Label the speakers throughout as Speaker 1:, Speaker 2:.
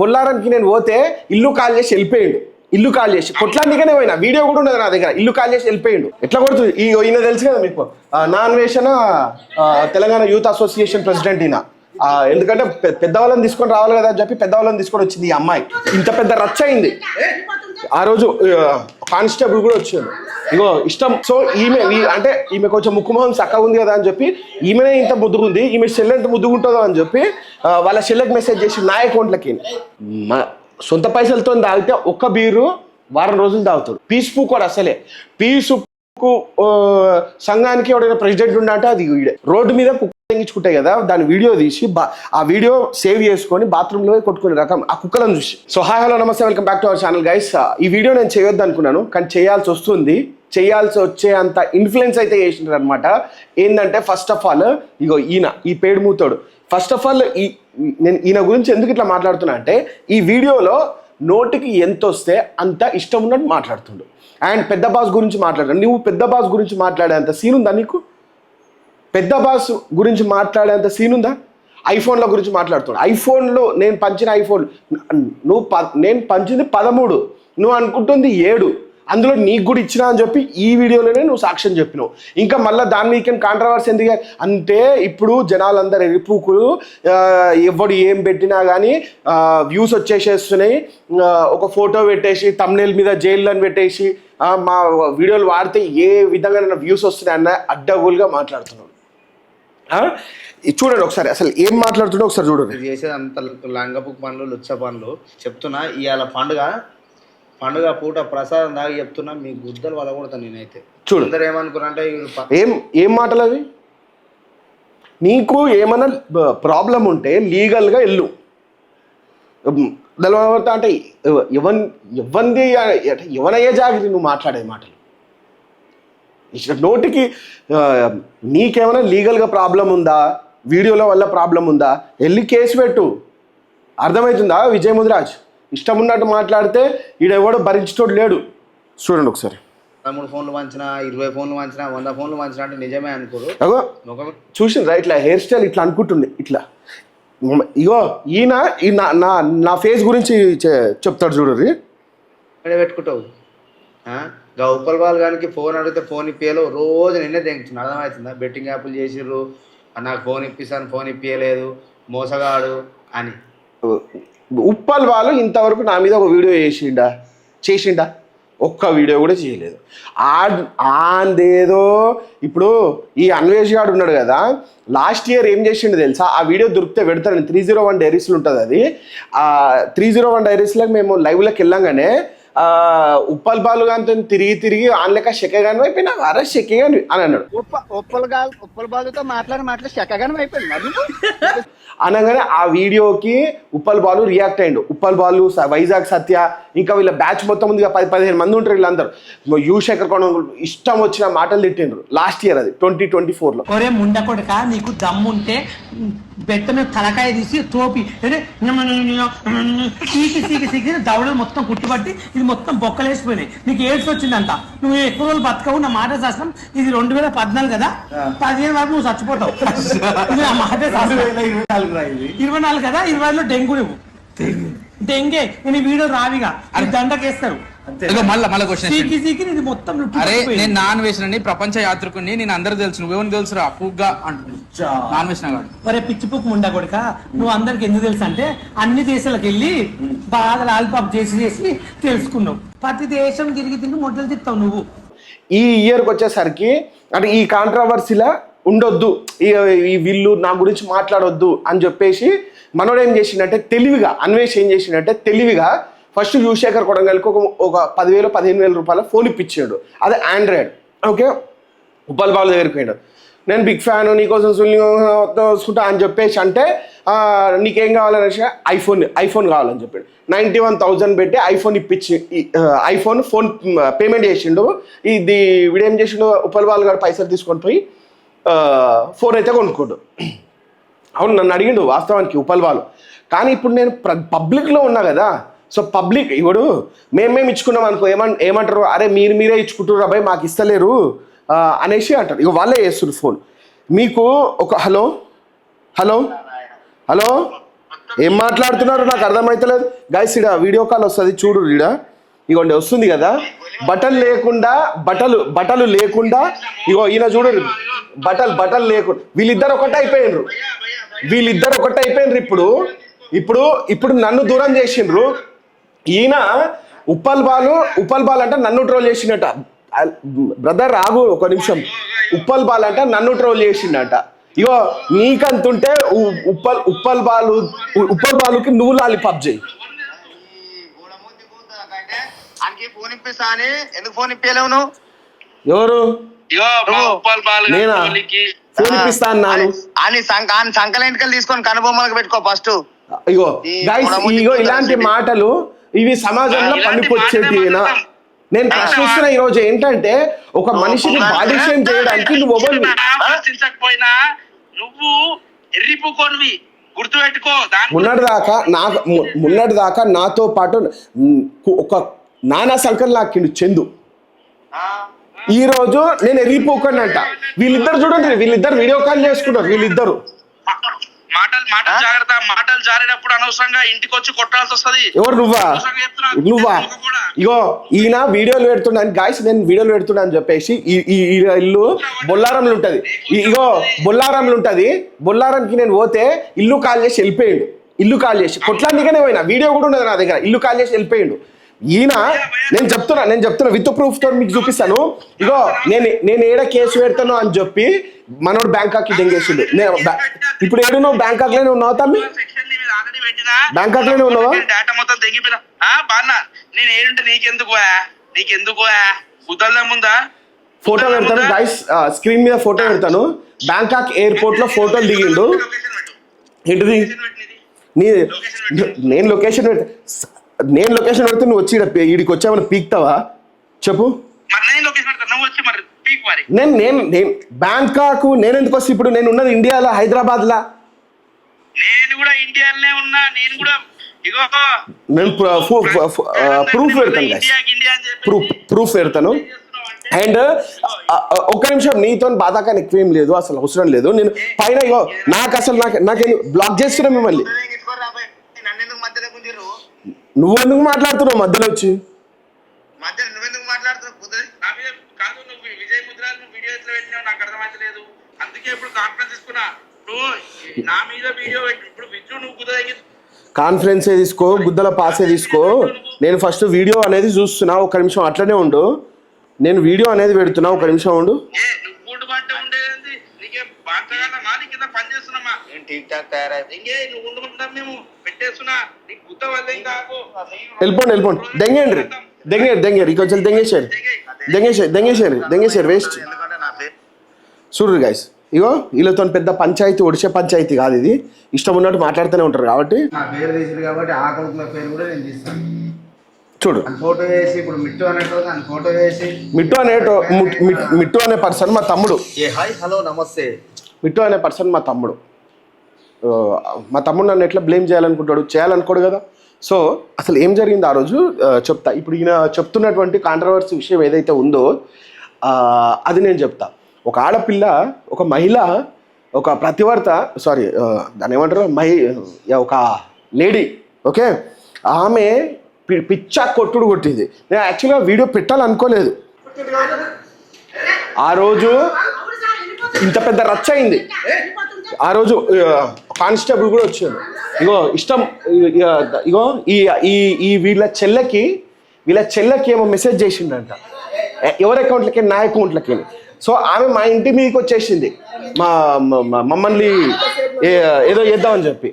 Speaker 1: బొల్లారానికి నేను పోతే ఇల్లు కాల్ చేసి వెళ్ళిపోయాడు. ఇల్లు కాల్ చేసి. కొట్లాంటికనే పోయినా. వీడియో కూడా ఉండదు నా దగ్గర. ఇల్లు కాల్ చేసి వెళ్ళిపోయాడు. ఎట్లా కొడుతుంది? ఈ ఈయన తెలుసు కదా మీకు? నాన్ వేషన తెలంగాణ యూత్ అసోసియేషన్ ప్రెసిడెంట్ ఈయన. ఎందుకంటే పెద్దవాళ్ళని తీసుకొని రావాలి కదా అని చెప్పి పెద్దవాళ్ళని తీసుకొని వచ్చింది ఈ అమ్మాయి. ఇంత పెద్ద రచ్చ అయింది. ఆ రోజు కానిస్టేబుల్ కూడా వచ్చాడు. ఇగో ఇష్టం సో ఈమె ఈ- అంటే ఈమె కొంచెం ముక్కుమొహం చక్కగా ఉంది కదా అని చెప్పి ఈమెనే ఇంత ముద్దుగుంది ఈమె చెల్లె ఎంత ముద్దుగుంటుందో అని చెప్పి వాళ్ళ చెల్లెకి మెసేజ్ చేసి నా అకౌంట్లకి మా సొంత పైసలతో తాగితే ఒక్క బీరు వారం రోజులు తాగుతాడు. పీస్ కూడా అసలే. పీసు సంఘానికి ఎవడైనా ప్రెసిడెంట్ ఉన్నట్టు అది వీడే రోడ్డు మీద కుక్క తెంగించుకుంటాయి కదా దాని వీడియో తీసి బా- ఆ వీడియో సేవ్ చేసుకొని బాత్రూంలో కొట్టుకునే రకం ఆ కుక్కలను చూసి. సో హాయ్ హలో నమస్తే welcome back to our channel guys ఈ వీడియో నేను చేయొద్దు అనుకున్నాను కానీ చేయాల్సి వస్తుంది. చేయాల్సి వచ్చే అంత ఇన్ఫ్లుయెన్స్ అయితే చేసినారు అనమాట ఏంటంటే ఫస్ట్ ఆఫ్ ఆల్ ఇగో ఈయన ఈ పేడుమూతోడు. ఫస్ట్ ఆఫ్ ఆల్ ఈ నేను ఈయన గురించి ఎందుకు ఇట్లా మాట్లాడుతున్నా అంటే ఈ వీడియోలో నోటికి ఎంత వస్తే అంత ఇష్టం ఉన్నట్టు మాట్లాడుతుండు. అండ్ పెద్ద బాస్ గురించి మాట్లాడాడు నువ్వు పెద్ద బాస్ గురించి మాట్లాడేంత సీన్ ఉందా నీకు? పెద్ద బాస్ గురించి మాట్లాడేంత సీన్ ఉందా? ఐఫోన్ల గురించి మాట్లాడుతున్నాడు ఐఫోన్లో నేను పంచిన ఐఫోన్ నువ్వు ప నేను పంచింది పదమూడు. నువ్వు అనుకుంటుంది ఏడు. అందులో నీకు కూడా ఇచ్చినా అని చెప్పి ఈ వీడియోలోనే నువ్వు సాక్ష్యం చెప్పినావు. ఇంకా మళ్ళీ దాని మీకేం కాంట్రవర్సీ ఎందుకు? అంటే ఇప్పుడు జనాలందరూ ఎరుపుకులు ఎవడు ఏం పెట్టినా కానీ వ్యూస్ వచ్చేసేస్తున్నాయి. ఒక ఫోటో పెట్టేసి తమ్నేల్ మీద జైల్లని పెట్టేసి మా వీడియోలు వాడితే ఏ విధంగా వ్యూస్ వస్తున్నాయి అన్న అడ్డగోలుగా మాట్లాడుతున్నాడు. చూడండి ఒకసారి అసలు ఏం మాట్లాడుతుండో ఒకసారి చూడండి.
Speaker 2: చేసేది అంత లంగపు పనులు లుచ్చ పనులు చెప్తున్నా ఇవాళ పండుగ పండుగ పూట ప్రసాదం దాకా చెప్తున్నా మీ గుద్దలు వల్ల కొడతా నేనైతే.
Speaker 1: చూడు.
Speaker 2: అందరు ఏమనుకున్నారంటే
Speaker 1: ఏం ఏం మాటలు అవి నీకు ఏమైనా ప్రాబ్లం ఉంటే లీగల్గా వెళ్ళు. తెలవడతా అంటే ఎవన్ ఎవంది ఎవనయ్యే జాగ్రత్త నువ్వు మాట్లాడే మాటలు? నోటికి నీకేమైనా లీగల్గా ప్రాబ్లం ఉందా? వీడియోల వల్ల ప్రాబ్లం ఉందా? వెళ్ళి కేసు పెట్టు. అర్థమవుతుందా విజయ్ ముదిరాజ్ ఇష్టం ఉన్నట్టు మాట్లాడితే ఈడెవడో భరించేటోడు లేడు. చూడండి ఒకసారి.
Speaker 2: పదమూడు ఫోన్లు వంచినా ఇరవై ఫోన్లు వంచినా వంద ఫోన్లు వంచినా అంటే నిజమే అనుకోరు
Speaker 1: అగో
Speaker 2: ముఖం
Speaker 1: చూసిండ్రా ఇట్లా హెయిర్ స్టైల్ ఇట్లా అనుకుంటుంది ఇట్లా. ఇగో ఈయన ఈ నా నా నా ఫేస్ గురించి చెప్తాడు చూడరి
Speaker 2: పెట్టుకుంటావు? ఆ? గా ఉప్పల్ బాల్ గానికి ఫోన్ అడిగితే ఫోన్ ఇప్పియలో రోజు నిన్నే తెంగుతున్నా అర్థమవుతుందా? బెట్టింగ్ యాప్లు చేసిర్రు నాకు ఫోన్ ఇప్పిస్తాను ఫోన్ ఇప్పియలేదు మోసగాడు అని.
Speaker 1: ఉప్పల్ వాళ్ళు ఇంతవరకు నా మీద ఒక వీడియో చేసిండా? చేసిండా? ఒక్క వీడియో కూడా చేయలేదు. ఆందేదో ఇప్పుడు ఈ అన్వేష్ గాడు ఉన్నాడు కదా లాస్ట్ ఇయర్ ఏం చేసిండు తెలుసా? ఆ వీడియో దొరికితే పెడతాను త్రీ జీరో వన్ డైరీస్లో ఉంటుంది అది. త్రీ జీరో వన్ డైరీస్లో మేము లైవ్లోకి వెళ్ళంగానే ఉప్పల్ బాలు గారితో తిరిగి తిరిగి ఆన్లక శకగాని అయిపోయినా అరే శకగాని అని అన్నాడు.
Speaker 3: ఉప్ప ఉప్పల గా ఉప్పల బాలుతో మాట్లాడి మాట్లాడి చక్కగానే అయిపోయింది?
Speaker 1: అనగానే ఆ వీడియోకి ఉప్పల్ బాలు రియాక్ట్ అయ్యిండు. ఉప్పల్ బాలు స- వైజాగ్ సత్య ఇంకా వీళ్ళ బ్యాచ్ మొత్తం ఉంది పది పదిహేను మంది ఉంటారు వీళ్ళందరూ. యూ శేఖర్ కొన ఇష్టం వచ్చిన మాటలు తిట్టిండ్రు. లాస్ట్ ఇయర్ అది ట్వంటీ ట్వంటీ ఫోర్లో
Speaker 4: నీకు దమ్ముంటే బెట్ట మీద తలకాయ తీసి తోపి అంటే సీకి సీకి సీకి దవడలు మొత్తం కుట్టిపట్టి ఇది మొత్తం బొక్కలేసిపోయినాయి. నీకు ఏడ్స్ వచ్చిందంట. నువ్వు ఎక్కువ రోజులు బతకవు నా మాట శాస్త్రం ఇది రెండు వేల పద్నాలుగు కదా? పదిహేను వరకు నువ్వు చచ్చిపోతావు. ఇది నా మాట శాస్త్రం ఇరవై నాలుగు కదా? ఇరవై ఐదులో డెంగ్యూ నువ్వు డెంగే. నేను వీడియో రావిగా. అది దండకేస్తారు.
Speaker 5: మళ్ళా మళ్ళా క్వశ్చన్
Speaker 4: మొత్తం
Speaker 5: అరే. నేను నాన్ వేసినని ప్రపంచ యాత్రికుని నేను అందరు తెలుసు నువ్వేమని తెలుసురా? పూగ్గా అంటుంది నాన్ వేసిన కాదు
Speaker 4: ఒరే పిచ్చి పుక్కు ముండా కొడుక? నువ్వు అందరికి ఎందుకు తెలుసు అంటే అన్ని దేశాలకు వెళ్ళి బాగా లాలిపాప్ చేసి చేసి తెలుసుకున్నావు. ప్రతి దేశం తిరిగి తిరిగి మొదలు తిప్పుతావు నువ్వు.
Speaker 1: ఈ ఇయర్కి వచ్చేసరికి అంటే ఈ కాంట్రవర్సీలా ఉండొద్దు. ఈ ఈ వీళ్ళు నా గురించి మాట్లాడొద్దు అని చెప్పేసి మనోడు ఏం చేసిండంటే తెలివిగా అన్వేష్ ఏం చేసిండంటే తెలివిగా ఫస్ట్ యువశేఖర్ కొడంగల్కి ఒక ఒక పదివేలు పదిహేను వేల రూపాయల ఫోన్ ఇప్పించాడు. అదే ఆండ్రాయిడ్ ఓకే? ఉప్పల్ బాల్ దగ్గరికి పోయాడు. నేను బిగ్ ఫ్యాన్ నీకోసం చూసుకుంటా అని చెప్పేసి అంటే నీకేం కావాలనేసి ఐఫోన్ ఐఫోన్ కావాలని చెప్పాడు. నైంటీ వన్ థౌజండ్ పెట్టి ఐఫోన్ ఇప్పించి ఐఫోన్ ఫోన్ పేమెంట్ చేసిండు. ఇది వీడేం చేసిండు? ఉప్పల్ బాల్ గారు పైసలు తీసుకొని పోయి ఫోన్ అయితే కొనుక్కోడు. అవును నన్ను అడిగిండు వాస్తవానికి ఉప్పల్ బాలు. కానీ ఇప్పుడు నేను ప్ర పబ్లిక్లో ఉన్నా కదా సో పబ్లిక్ ఇప్పుడు మేమేమి ఇచ్చుకున్నాం అనుకో ఏమన్ ఏమంటారు? అరే మీరు మీరే ఇచ్చుకుంటారు అబ్బాయి మాకు ఇస్తలేరు. అనేసి అంటారు. ఇక వాళ్ళే చేస్తున్నారు ఫోన్. మీకు ఒక హలో? హలో? హలో? ఏం మాట్లాడుతున్నారు? నాకు అర్థమైతలేదు. గైస్ ఇడ వీడియో కాల్ వస్తుంది చూడు ఇడ ఇగోండి వస్తుంది కదా. బట్టలు లేకుండా బట్టలు బట్టలు లేకుండా ఇగో ఈయన చూడు బట్టలు బట్టలు లేకుండా. వీళ్ళిద్దరు ఒకటే అయిపోయినరు వీళ్ళిద్దరు ఒకటే అయిపోయినరు ఇప్పుడు. ఇప్పుడు ఇప్పుడు నన్ను దూరం చేసిండ్రు. ఈయన ఉప్పల్ బాలు ఉప్పల్ బాల్ అంటే నన్ను ట్రోల్ చేసిండట. బ్రదర్ రాగు ఒక నిమిషం. ఉప్పల్ బాల్ అంటే నన్ను ట్రోల్ చేసిండట. ఇగో నీకంతుంటే ఉప్పల్ ఉప్పల్ బాలు ఉప్పల్ బాలుకి నువ్వు లాలిపాప్ చేయి.
Speaker 2: ఫోన్ ఇప్పిస్తా అని ఎందుకు ఫోన్ ఇప్పలేవు నువ్వు
Speaker 1: ఎవరు నేనా? ఫోన్ ఇప్పిస్తా అన్నాను
Speaker 2: అని సంక ఆయన సంకల ఇంటికలు తీసుకొని కనుబొమ్మలకు పెట్టుకో ఫస్ట్.
Speaker 1: ఇగో ఇగో ఇలాంటి. మాటలు ఇవి సమాజంలో పనికొచ్చేటివేనా. నేను ప్రశ్నిస్తున్న ఈ రోజు ఏంటంటే ఒక మనిషిని బాడీ షేమ్ చేయడానికి నువ్వు
Speaker 6: ప్రశ్నించకపోయినా నువ్వు ఎర్రిపుకోనివి గుర్తు పెట్టుకో దాని
Speaker 1: మొన్నటి దాకా ము- మొన్నటి దాకా నాతో పాటు ఒక నానా సంకల్ లాక్కిండు చందు. ఈ రోజు నేను ఎరిగిపోకండి వీళ్ళిద్దరు చూడండి వీళ్ళిద్దరు వీడియో కాల్ చేసుకున్నారు వీళ్ళిద్దరు.
Speaker 6: మాటలు మాటలు జాగ్రత్త మాటలు జారేటప్పుడు అనవసరంగా ఇంటికి వచ్చి కొట్టాల్సి వస్తది.
Speaker 1: ఎవరు నువ్వా? నువ్వా? ఇగో ఈయన వీడియోలు పెడుతున్నాను గాయస్ నేను వీడియోలు పెడుతున్నా అని చెప్పేసి ఈ ఇల్లు బొల్లారంలో ఉంటది. ఇగో బొల్లారంలో ఉంటది. బొల్లారంకి నేను పోతే ఇల్లు కాల్ చేసి వెళ్ళిపోయిండు. ఇల్లు కాల్ చేసి కొట్లాంటికనే పోయినా. వీడియో కూడా ఉండదు నా దగ్గర. ఇల్లు కాల్ చేసి వెళ్ళిపోయిండు. ఈయన నేను చెప్తున్నా నేను చెప్తున్నా విత్ ప్రూఫ్తో మీకు చూపిస్తాను. ఇగో నేను నేను ఏడ కేసు పెడతాను అని చెప్పి మనోడు బ్యాంకాక్ దెంగేసిండు. నేను ఇప్పుడు ఏడు నువ్వు బ్యాంకాక్లోనే ఉన్నావు తమ్మి? బ్యాంకాక్లోనే ఉన్నావా?
Speaker 6: డేటా మొత్తం తెగిపోయినా బాన్నా నేను ఏడుంటే నీకెందుకు నీకెందుకు కుదల్దా ముందా?
Speaker 1: ఫోటో పెడతాను గైస్ స్క్రీన్ మీద ఫోటో పెడతాను. బ్యాంకాక్ ఎయిర్పోర్ట్లో ఫోటోలు దిగిండు. ఏంటిది? నీ నేను లొకేషన్ పెడతా. నేను లొకేషన్ పెడితే నువ్వు వచ్చి ఈడికి వచ్చామని పీక్తావా? చెప్పు.
Speaker 6: నేను
Speaker 1: నేను నేను బ్యాంకాక్ నేను ఎందుకు వస్తే ఇప్పుడు నేను ఉన్నది ఇండియాలో హైదరాబాద్ లా
Speaker 6: నేను కూడా ఇండియాలోనే ఉన్నా నేను కూడా
Speaker 1: నేను ప్రూఫ్ పెడతాను ప్రూఫ్ ప్రూఫ్ పెడతాను. అండ్ ఒక్క నిమిషం నీతో బాధాకాని ఎక్కువ ఏం లేదు అసలు అవసరం లేదు. నేను పైన ఇగో నాకు అసలు నాకు నాకేం బ్లాక్ చేస్తున్నా మిమ్మల్ని
Speaker 2: నన్ను ఎందుకు మధ్యలో గుంజిర్రు
Speaker 1: నువ్వు ఎందుకు మాట్లాడుతున్నావు మధ్యలో వచ్చి?
Speaker 2: మధ్య నువ్వెందుకు మాట్లాడుతున్నావు? కుదరదు
Speaker 6: నా మీద కాదు నువ్వు విజయ్ ముద్ర నువ్వు వీడియో ఎట్లా పెట్టినావు నాకు అందుకే ఇప్పుడు కాన్ఫరెన్స్ తీసుకున్నా. నువ్వు నా మీద వీడియో ఇప్పుడు నువ్వు
Speaker 1: కాన్ఫరెన్సే తీసుకో గుద్దల పాసే తీసుకో. నేను ఫస్ట్ వీడియో అనేది చూస్తున్నా. ఒక నిమిషం అట్లనే ఉండు. నేను వీడియో అనేది పెడుతున్నా. ఒక నిమిషం ఉండు.
Speaker 2: టీక్ టాక్ తయారైంది
Speaker 6: ఇంకే నువ్వు ఉండమంటాం మేము
Speaker 1: వెళ్ళిపోండి వెళ్ళిపోండి. దెంగేండి దెంగేరు దెంగేరు ఇక వచ్చి దెంగేసారు దెంగేసారు దెంగేసారు దెంగేసారు వేస్ట్ చూడరు గైస్ ఇగో వీళ్ళతో పెద్ద పంచాయతీ ఒడిసే పంచాయతీ కాదు ఇది. ఇష్టం ఉన్నట్టు మాట్లాడుతూనే ఉంటారు కాబట్టి.
Speaker 2: నా పేరు తీసింది కాబట్టి ఆ కొడుకుల పేరు కూడా నేను తీస్తాను.
Speaker 1: చూడు.
Speaker 2: అని ఫోటో వేసి ఇప్పుడు మిట్టు అన్నట్టు అని ఫోటో వేసి.
Speaker 1: మిట్టు అనే పర్సన్ మా తమ్ముడు.
Speaker 2: ఏ హాయ్ హలో నమస్తే.
Speaker 1: మిట్టు అనే పర్సన్ మా తమ్ముడు. మా తమ్ముడు నన్ను ఎట్లా బ్లేమ్ చేయాలనుకుంటాడు? చేయాలనుకోడు కదా? సో అసలు ఏం జరిగింది ఆ రోజు? చెప్తా. ఇప్పుడు ఈయన చెప్తున్నటువంటి కాంట్రవర్సీ విషయం ఏదైతే ఉందో అది నేను చెప్తా. ఒక ఆడపిల్ల ఒక మహిళ ఒక ప్రతివర్త సారీ దాని ఏమంటారు? మహి ఒక లేడీ ఓకే? ఆమె పి- పిచ్చా కొట్టుడు కొట్టింది. నేను యాక్చువల్గా వీడియో పెట్టాలనుకోలేదు. ఆ రోజు ఇంత పెద్ద రచ్చ అయింది. ఆ రోజు కానిస్టేబుల్ కూడా వచ్చాడు. ఇగో ఇష్టం ఇగో ఈ ఈ వీళ్ళ చెల్లెకి వీళ్ళ చెల్లెకి ఏమో మెసేజ్ చేసిండంట. ఎవరి అకౌంట్లకి నా అకౌంట్లకి. సో ఆమె మా ఇంటి మీదకి వచ్చేసింది. మా మమ్మల్ని ఏదో చేద్దామని చెప్పి.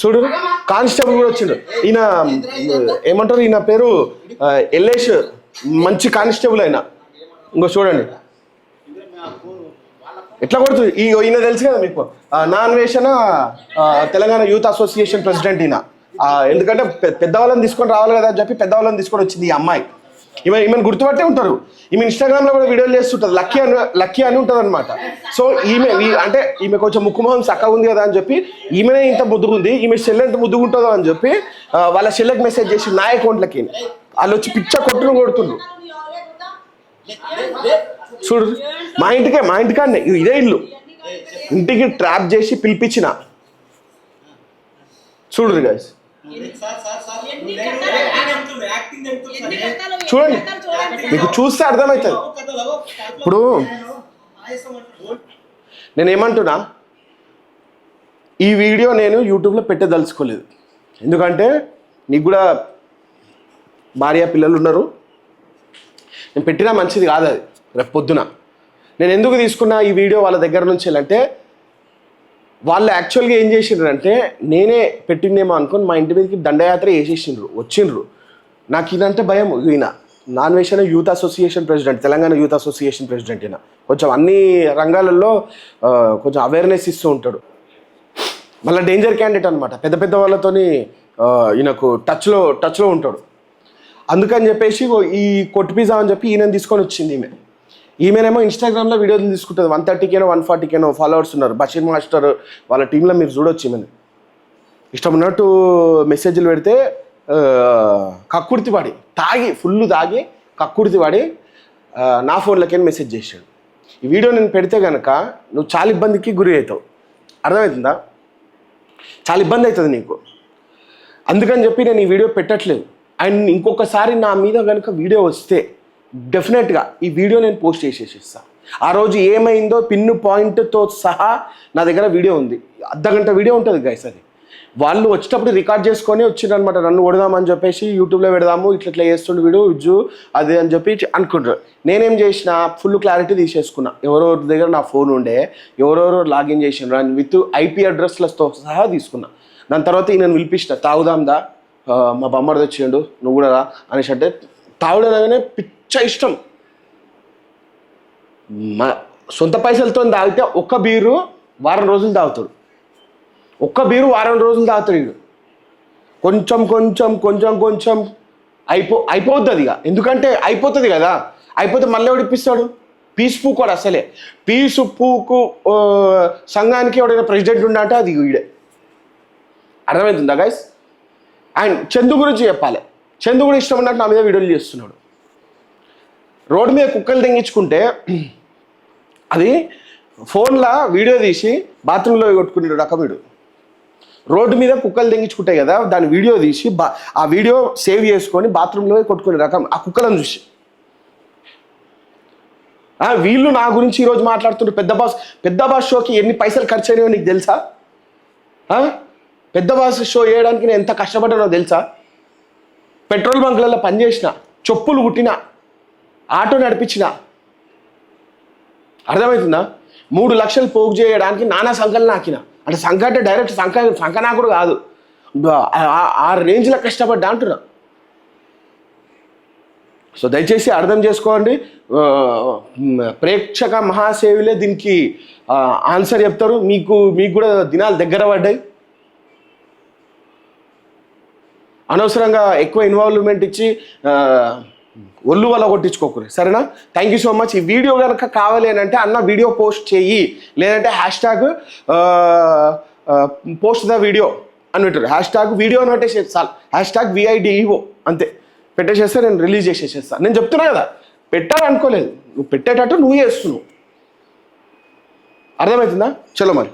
Speaker 1: చూడు కానిస్టేబుల్ కూడా వచ్చిండు. ఈయన ఏమంటారు ఈయన పేరు ఎల్లేష్ మంచి కానిస్టేబుల్ అయినా ఇంకో చూడండి. ఎట్లా కొడుతుంది? ఈ ఈయన తెలుసు కదా మీకు. నాన్ వేషన తెలంగాణ యూత్ అసోసియేషన్ ప్రెసిడెంట్ ఈయన. ఎందుకంటే పెద్దవాళ్ళని తీసుకొని రావాలి కదా అని చెప్పి పెద్దవాళ్ళని తీసుకొని వచ్చింది ఈ అమ్మాయి. ఈమె ఈమెను గుర్తుపట్టే ఉంటారు. ఈమె ఇన్స్టాగ్రామ్లో కూడా వీడియోలు చేస్తుంటారు లక్కీ అని లక్కీ అని ఉంటుంది అనమాట సో ఈమె ఈ- అంటే ఈమె కొంచెం ముక్కుమోహం చక్కగా ఉంది కదా అని చెప్పి ఈమెనే ఇంత ముద్దుగుంది. ఈమె సెల్ ఎంత ముద్దుగుంటుందో అని చెప్పి వాళ్ళ చెల్లెకి మెసేజ్ చేసి నా అకౌంట్లకి వాళ్ళు వచ్చి పిచ్చ కొట్టును కొడుతుండ్రు. చూడు మా ఇంటికే మా ఇంటికాడనే ఇదే ఇల్లు. ఇంటికి ట్రాప్ చేసి పిలిపించిన. చూడు గైస్ చూడండి. మీకు చూస్తే అర్థమవుతుంది. ఇప్పుడు నేను ఏమంటున్నా ఈ వీడియో నేను యూట్యూబ్లో పెట్టదలుచుకోలేదు. ఎందుకంటే నీకు కూడా భార్య పిల్లలు ఉన్నారు. నేను పెట్టినా మంచిది కాదు అది. రేపు పొద్దున. నేను ఎందుకు తీసుకున్నా ఈ వీడియో వాళ్ళ దగ్గర నుంచి అంటే వాళ్ళు యాక్చువల్గా ఏం చేసిండ్రు అంటే నేనే పెట్టిందేమో అనుకుని మా ఇంటి మీదకి దండయాత్ర వేసేసిండ్రు వచ్చిండ్రు. నాకు ఇదంటే భయం ఈయన. నాన్ వేషన్ youth association president Telangana youth association president ఈయన. కొంచెం అన్ని రంగాలలో కొంచెం అవేర్నెస్ ఇస్తూ ఉంటాడు. మళ్ళీ డేంజర్ క్యాండిడేట్ అనమాట పెద్ద పెద్ద వాళ్ళతోని ఈయనకు టచ్లో టచ్లో ఉంటాడు. అందుకని చెప్పేసి ఈ కొట్టు పిజ్జా అని చెప్పి ఈయన తీసుకొని వచ్చింది ఈమె. ఈమెనేమో ఇన్స్టాగ్రామ్లో వీడియోలు తీసుకుంటుంది. వన్ థర్టీకేనో వన్ ఫార్టీకేనో ఫాలోవర్స్ ఉన్నారు. బషీర్ మాస్టర్ వాళ్ళ టీంలో మీరు చూడొచ్చు ఈమెను. ఇష్టం ఉన్నట్టు మెసేజ్లు పెడితే కక్కుర్తి పడి తాగి ఫుల్ తాగి కక్కుర్తి పడి నా ఫోన్లోకి మెసేజ్ చేశాడు. ఈ వీడియో నేను పెడితే కనుక నువ్వు చాలా ఇబ్బందికి గురి అవుతావు. అర్థమవుతుందా చాలా ఇబ్బంది అవుతుంది నీకు. అందుకని చెప్పి నేను ఈ వీడియో పెట్టట్లేదు. అండ్ ఇంకొకసారి నా మీద కనుక వీడియో వస్తే డెఫినెట్గా ఈ వీడియో నేను పోస్ట్ చేసేసిస్తా. ఆ రోజు ఏమైందో పిన్ను పాయింట్తో సహా నా దగ్గర వీడియో ఉంది. అర్ధగంట వీడియో ఉంటుంది గైస్ అది. వాళ్ళు వచ్చేటప్పుడు రికార్డ్ చేసుకొని వచ్చిరనమాట నన్ను కొడదామని చెప్పేసి యూట్యూబ్లో పెడదాము ఇట్లా ఇట్లా చేస్తుండు వీడు ఇజ్జు అది అని చెప్పి అనుకుంటారు. నేనేం చేసిన ఫుల్ క్లారిటీ తీసేసుకున్నా. ఎవరెవరి దగ్గర నా ఫోన్ ఉండే ఎవరెవరు లాగిన్ చేసిండ్రు. అండ్ విత్ ఐపీ అడ్రస్లతో సహా తీసుకున్నా. దాని తర్వాత నేను పిలిపించిన తాగుదాందా మా బొమ్మడు తెచ్చిండు నువ్వు కూడా రా అనేసి అంటే తాగుడు అనగానే పిచ్చ ఇష్టం. మా సొంత పైసలతో తాగితే ఒక్క బీరు వారం రోజులు తాగుతాడు. ఒక్క బీరు వారం రోజులు తాగుతాడు వీడు కొంచెం కొంచెం కొంచెం కొంచెం అయిపో అయిపోద్ది ఇక. ఎందుకంటే అయిపోతుంది కదా. అయిపోతే మళ్ళీ ఎవడు ఇప్పిస్తాడు? పీస్ పూకోడు అసలే. పీస్ పూకు సంఘానికి ఎవడైనా ప్రెసిడెంట్ ఉండంటే అది వీడే అర్థమవుతుందా గైస్ అండ్ చందు గురించి చెప్పాలి. చందు కూడా ఇష్టం ఉన్నట్టు నా మీద వీడియోలు చేస్తున్నాడు. రోడ్డు మీద కుక్కలు తెంగించుకుంటే అది ఫోన్లో వీడియో తీసి బాత్రూంలో కొట్టుకునే రకం వీడు రోడ్డు మీద కుక్కలు తెంగించుకుంటాయి కదా దాని వీడియో తీసి బా ఆ వీడియో సేవ్ చేసుకొని బాత్రూంలో కొట్టుకునే రకం ఆ కుక్కలను చూసి. వీళ్ళు నా గురించి ఈరోజు మాట్లాడుతుంటారు పెద్ద బాస్ పెద్ద బాస్ షోకి ఎన్ని పైసలు ఖర్చు అయినాయో నీకు తెలుసా? పెద్ద బాస్ షో చేయడానికి నేను ఎంత కష్టపడ్డానో తెలుసా? పెట్రోల్ బంకులలో పనిచేసిన చెప్పులు కుట్టిన ఆటో నడిపించిన. అర్థమవుతుందా? మూడు లక్షలు పోగు చేయడానికి నానా సంఖలు నాకిన. అంటే సంఖ అంటే డైరెక్ట్ సంఖ సంఖ నాకుడు కాదు ఆ- రేంజ్లో కష్టపడ్డా అంటున్నా. సో దయచేసి అర్థం చేసుకోండి. ప్రేక్షక మహాసేవులే దీనికి ఆన్సర్ చెప్తారు. మీకు మీకు కూడా దినాలు దగ్గర పడ్డాయి. అనవసరంగా ఎక్కువ ఇన్వాల్వ్మెంట్ ఇచ్చి ఒళ్ళు వల్ల కొట్టించుకోకూడదు సరేనా? థ్యాంక్ యూ సో మచ్ ఈ వీడియో కనుక కావాలి అని అంటే అన్న వీడియో పోస్ట్ చేయి. లేదంటే hashtag post the video అని పెట్టారు. హ్యాష్ ట్యాగ్ వీడియో అని పెట్టేసేది చాలు హ్యాష్ ట్యాగ్ విఐడిఈఓ అంతే. పెట్టేసేస్తే నేను రిలీజ్ చేసేసేస్తాను నేను చెప్తున్నా కదా పెట్టారనుకోలేదు నువ్వు పెట్టేటట్టు నువ్వు చేస్తున్నావు. అర్థమవుతుందా? చలో మరి.